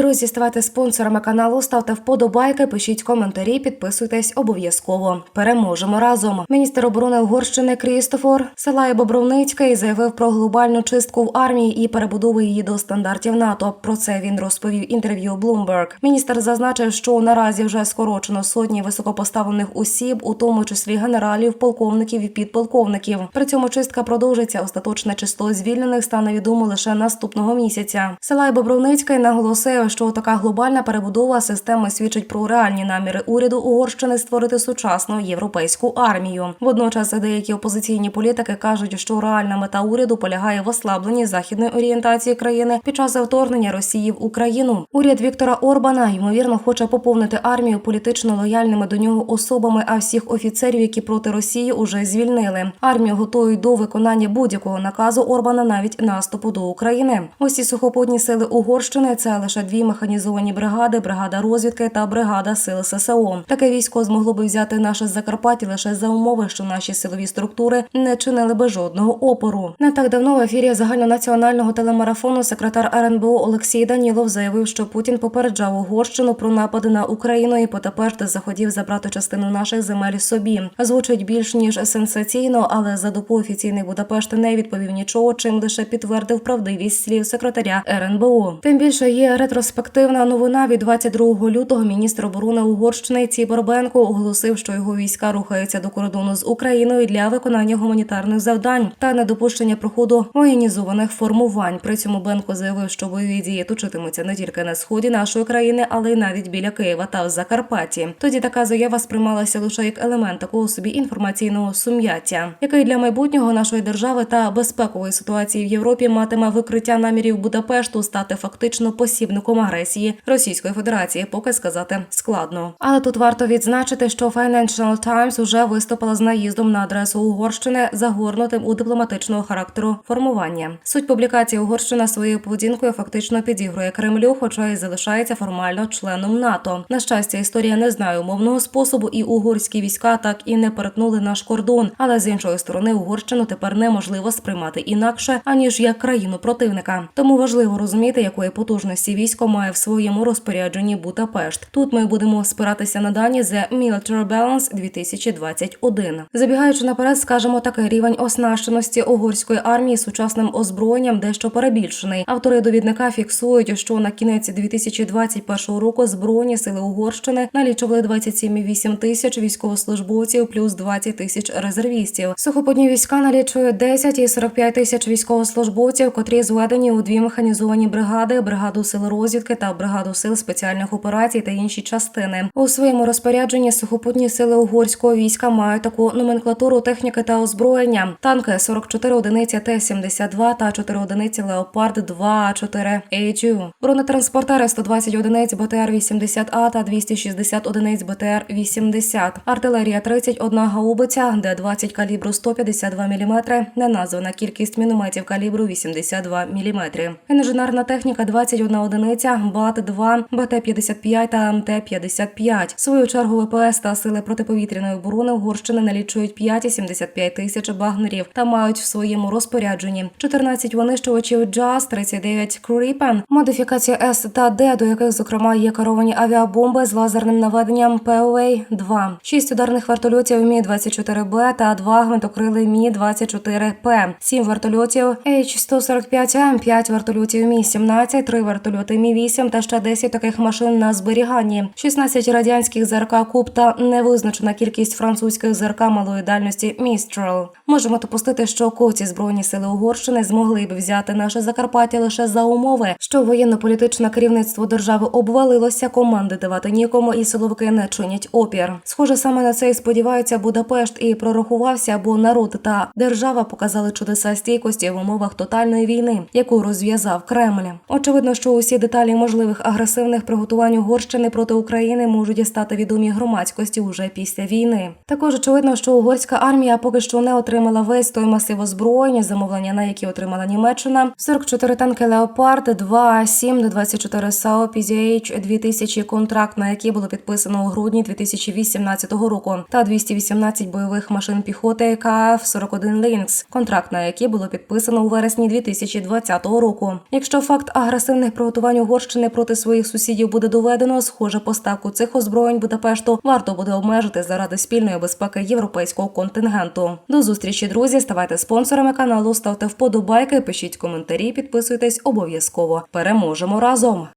Друзі, ставайте спонсорами каналу, ставте вподобайки, пишіть коментарі, підписуйтесь обов'язково. Переможемо разом. Міністр оборони Угорщини Крістофор Селає Бобровницький заявив про глобальну чистку в армії і перебудову її до стандартів НАТО. Про це він розповів інтерв'ю Bloomberg. Міністр зазначив, що наразі вже скорочено сотні високопоставлених осіб, у тому числі генералів, полковників і підполковників. При цьому чистка продовжиться. Остаточне число звільнених стане відомо лише наступного місяця. Селай Бобровницький наголосив, що така глобальна перебудова системи свідчить про реальні наміри уряду Угорщини створити сучасну європейську армію. Водночас деякі опозиційні політики кажуть, що реальна мета уряду полягає в ослабленні західної орієнтації країни під час вторгнення Росії в Україну. Уряд Віктора Орбана ймовірно хоче поповнити армію політично лояльними до нього особами, а всіх офіцерів, які проти Росії уже звільнили. Армію готують до виконання будь-якого наказу Орбана, навіть наступу до України. Усі сухопутні сили Угорщини це лише дві механізовані бригади, бригада розвідки та бригада сил ССО. Таке військо змогло би взяти наше Закарпаття лише за умови, що наші силові структури не чинили би жодного опору. Не так давно в ефірі загальнонаціонального телемарафону секретар РНБО Олексій Данілов заявив, що Путін попереджав Угорщину про напади на Україну і потепер захотів забрати частину наших земель собі. Звучить більш ніж сенсаційно, але за добу офіційний Будапешт не відповів нічого, чим лише підтвердив правдивість слів секретаря РНБО. Тим більше є ретроспективна новина від 22 лютого. Міністр оборони Угорщини Цібор Бенко оголосив, що його війська рухаються до кордону з Україною для виконання гуманітарних завдань та недопущення проходу воєнізованих формувань. При цьому Бенко заявив, що бойові дії точитимуться не тільки на сході нашої країни, але й навіть біля Києва та в Закарпатті. Тоді така заява сприймалася лише як елемент такого собі інформаційного сум'яття, який для майбутнього нашої держави та безпекової ситуації в Європі матиме викриття намірів Будапешту стати фактично посібником агресії Російської Федерації, поки сказати складно. Але тут варто відзначити, що Financial Times уже виступила з наїздом на адресу Угорщини, загорнутим у дипломатичного характеру формування. Суть публікації Угорщина своєю поведінкою фактично підігрує Кремлю, хоча й залишається формально членом НАТО. На щастя, історія не знає умовного способу, і угорські війська так і не перетнули наш кордон. Але з іншої сторони, Угорщину тепер неможливо сприймати інакше аніж як країну противника. Тому важливо розуміти, якої потужності військо має в своєму розпорядженні Будапешт. Тут ми будемо спиратися на дані The Military Balance 2021. Забігаючи наперед, скажемо такий рівень оснащеності угорської армії сучасним озброєнням дещо перебільшений. Автори довідника фіксують, що на кінець 2021 року збройні сили Угорщини налічували 27,8 тисяч військовослужбовців плюс 20 тисяч резервістів. Сухопутні війська налічують 10 і 45 тисяч військовослужбовців, котрі зведені у дві механізовані бригади, бригаду сил розвідки та бригаду сил спеціальних операцій та інші частини. У своєму розпорядженні сухопутні сили угорського війська мають таку номенклатуру техніки та озброєння: танки 44 одиниці Т-72 та 4 одиниці Леопард 2 4 HU. бронетранспортери 120 одиниць БТР-80А та 260 одиниць БТР-80, артилерія 31 гаубиця, Д-20 калібру 152 мм, неназвана кількість мінометів калібру 82 мм. Інженерна техніка 21 одиниця, БАТ-2, БТ-55 та МТ-55. В свою чергу ВПС та сили протиповітряної оборони Угорщини налічують 5,75 тисяч багнерів та мають в своєму розпорядженні. 14 винищувачів JAS, 39 Кріпен, модифікація С та Д, до яких зокрема є керовані авіабомби з лазерним наведенням ПОА-2, 6 ударних вертольотів Мі-24Б та 2 гвинтокрили Мі-24П, 7 вертольотів H-145М, 5 вертольотів Мі-17, 3 вертольоти Мі-8 та ще 10 таких машин на зберіганні, 16 радянських ЗРК Куб та невизначена кількість французьких ЗРК малої дальності Містрел. Можемо допустити, що коці збройні сили Угорщини змогли б взяти наше Закарпаття лише за умови, що воєнно-політичне керівництво держави обвалилося, команди давати нікому, і силовики не чинять опір. Схоже, саме на це і сподівається Будапешт і прорахувався, бо народ та держава показали чудеса стійкості в умовах тотальної війни, яку розв'язав Кремль. Очевидно, що усі деталі можливих агресивних приготувань Угорщини проти України можуть стати відомі громадськості уже після війни. Також очевидно, що угорська армія поки що не отримала весь той масив озброєння, замовлення на які отримала Німеччина, 44 танки Леопард, 2 7 до 24 САУ PZH 2000 контракт, на який було підписано у грудні 2018 року, та 218 бойових машин піхоти КФ 41 Лінкс, контракт на який було підписано у вересні 2020 року. Якщо факт агресивних приготувань Угорщини проти своїх сусідів буде доведено, схоже, поставку цих озброєнь Будапешту варто буде обмежити заради спільної безпеки європейського контингенту. До зустрічі, друзі. Ставайте спонсорами каналу, ставте вподобайки, пишіть коментарі, підписуйтесь обов'язково. Переможемо разом.